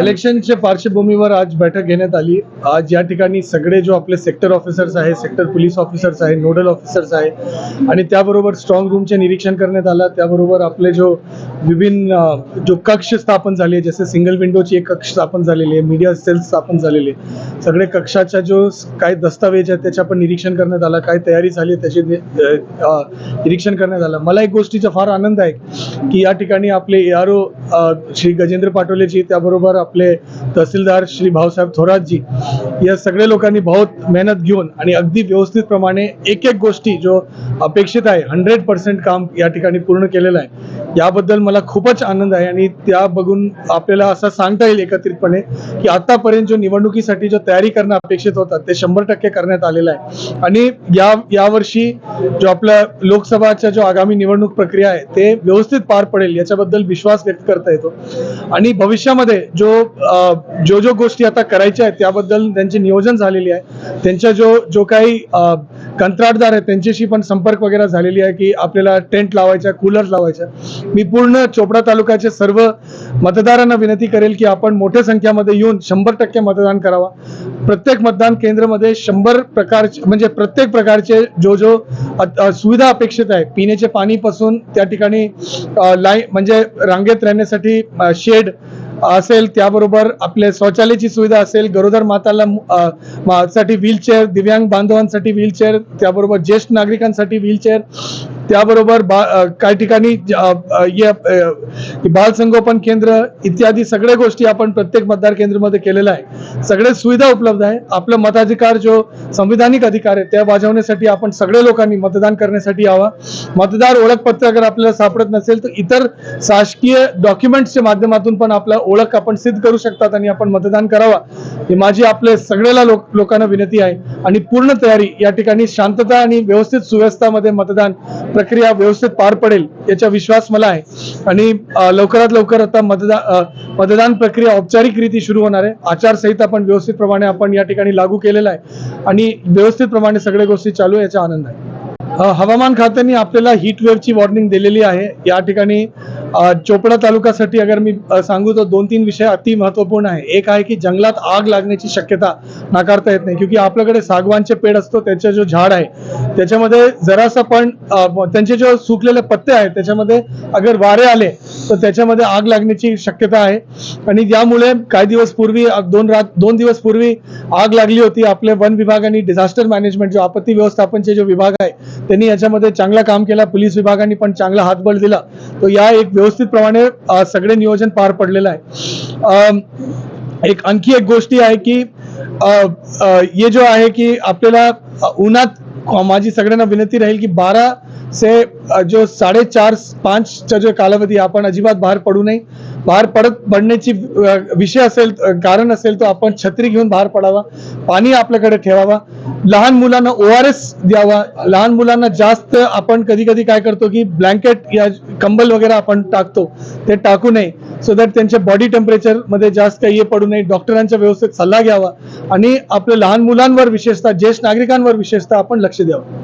इलेक्शनच्या पार्श्वभूमीवर आज बैठक घेण्यात आली. आज या ठिकाणी सगळे जो आपले सेक्टर ऑफिसर्स आहे सेक्टर पोलीस ऑफिसर्स आहे नोडल ऑफिसर्स आहे आणि त्याबरोबर स्ट्रॉंग रूमचे निरीक्षण करण्यात आलं. त्याबरोबर आपले जो विभिन्न जो कक्ष स्थापन झाले जसे सिंगल विंडोची एक कक्ष स्थापन झालेली आहे मीडिया सेल स्थापन झालेले सगळे कक्षाच्या जो काय दस्तावेज आहे त्याच्या पण निरीक्षण करण्यात आलं. काय तयारी झाली त्याचे निरीक्षण करण्यात आलं. मला एक गोष्टीचा फार आनंद आहे की या ठिकाणी आपले A R O Shri Gajendra पाटोलेजी त्याबरोबर आपले तहसीलदार श्री भाऊसाहेब थोरातजी या सगळ्या लोकांनी बहुत मेहनत घेऊन आणि अगदी व्यवस्थितप्रमाणे एक एक गोष्टी जो अपेक्षित आहे हंड्रेड पर्सेंट काम या ठिकाणी पूर्ण केलेलं आहे याबद्दल मला खूपच आनंद आहे आणि त्या बघून आपल्याला असं सांगता येईल एकत्रितपणे की आतापर्यंत जो निवडणुकीसाठी जो तयारी करणं अपेक्षित होता ते शंभर टक्के करण्यात आलेलं आहे. आणि या यावर्षी जो आपला लोकसभाच्या जो आगामी निवडणूक प्रक्रिया आहे ते व्यवस्थित पार पडेल याच्याबद्दल विश्वास व्यक्त करता येतो. आणि भविष्यामध्ये जो जो जो गोष्टी आता करायच्या आहेत त्याबद्दल त्यांचे नियोजन झालेली आहे. त्यांच्या जो जो काही कंत्राटदार आहेत त्यांच्याशी पण संपर्क वगैरे झालेली आहे की आपल्याला टेंट लावायच्या कूलर लावायच्या. मी पूर्ण चोपडा तालुक्याचे सर्व मतदारांना विनंती करेल की आपण मोठ्या संख्येमध्ये येऊन शंभर टक्के मतदान करावा. प्रत्येक मतदान केंद्रामध्ये शंभर प्रकारचे म्हणजे प्रत्येक प्रकारचे जो जो सुविधा अपेक्षित आहे पिण्याचे पाणीपासून त्या ठिकाणी लाईन म्हणजे रांगेत राहण्यासाठी शेड असेल त्याबरोबर आपले शौचालयाची सुविधा असेल गरोदर माताला मा- साठी व्हीलचेअर दिव्यांग बांधवांसाठी व्हीलचेअर त्याबरोबर ज्येष्ठ नागरिकांसाठी व्हीलचेअर त्याबरोबर बा काही ठिकाणी बालसंगोपन बाल संगोपन केंद्र इत्यादी सगळ्या गोष्टी आपण प्रत्येक मतदार केंद्रामध्ये केलेल्या आहे सगळ्या सुविधा उपलब्ध आहे आपलं मताधिकार जो संविधानिक अधिकार आहे त्या बजावण्यासाठी आपण सगळ्या लोकांनी मतदान करण्यासाठी यावा. मतदार ओळखपत्र अगर आपल्याला सापडत नसेल तर इतर शासकीय डॉक्युमेंट्सच्या माध्यमातून पण आपला ओळख आपण सिद्ध करू शकतात आणि आपण मतदान करावा. ही माझी आपले सगळ्याला लोक लोकांना विनंती आहे. आणि पूर्ण तयारी या ठिकाणी शांतता आणि व्यवस्थित सुव्यवस्थामध्ये मतदान प्रक्रिया व्यवस्थित पार पडेल याचा विश्वास मला आहे. आणि लवकरात लवकर आता मतदान मतदान प्रक्रिया औपचारिक रीती सुरू होणार आहे. आचारसंहिता पण व्यवस्थित प्रमाणे आपण या ठिकाणी लागू केलेला आहे. आणि व्यवस्थित प्रमाणे सगळ्या गोष्टी चालू आहे याचा आनंद आहे. हवामान खात्याने आपल्याला हीट वेव्हची वॉर्निंग दिलेली आहे. या ठिकाणी चोपडा तालुक्यासाठी अगर मी सांगू तर दोन तीन विषय अति महत्त्वपूर्ण आहे. एक आहे की जंगलात आग लागण्याची शक्यता नाकारता येत नाही क्योंकि आपल्याकडे सागवानचे पेड असतो त्याचे जो झाड आहे त्याच्यामध्ये जरासा पण त्यांचे जो सुकलेले पत्ते आहेत त्याच्यामध्ये अगर वारे आले तर त्याच्यामध्ये आग लागण्याची शक्यता आहे. आणि यामुळे काही दिवस पूर्वी दोन रात दोन दिवस पूर्वी आग लागली होती. आपले वन विभाग आणि डिझास्टर मॅनेजमेंट जो आपत्ती व्यवस्थापनचे जो विभाग आहे त्यांनी याच्यामध्ये चांगला काम केला. पोलीस विभागाने पण चांगला हातबळ दिला. तो या एक व्यवस्थित प्रमाण अ, सगळे नियोजन पार पडलेलं आहे. एक आणखी एक गोष्टी है की ये जो है कि आपल्याला अ, उन्हात माझी सगळ्यांना विनंती राहील की बारा से जो साडेचार पाचचा जो कालावधी अजिबात बाहेर पडू नये. बाहेर पडत पडण्याची विषय असेल कारण असेल तर आपण छत्री घेऊन बाहेर पडावा पाणी आपल्याकडे ठेवावा लहान मुलांना ओ आर एस द्यावा लहान मुलांना जास्त आपण कधी कधी काय करतो की ब्लँकेट या कंबल वगैरे आपण टाकतो ते टाकू नये सो दॅट त्यांच्या बॉडी टेम्परेचरमध्ये जास्त काही हे पडू नये डॉक्टरांचा व्यवस्थित सल्ला घ्यावा आणि आपल्या लहान मुलांवर विशेषतः ज्येष्ठ नागरिकांवर विशेषतः आपण लक्ष द्यावं.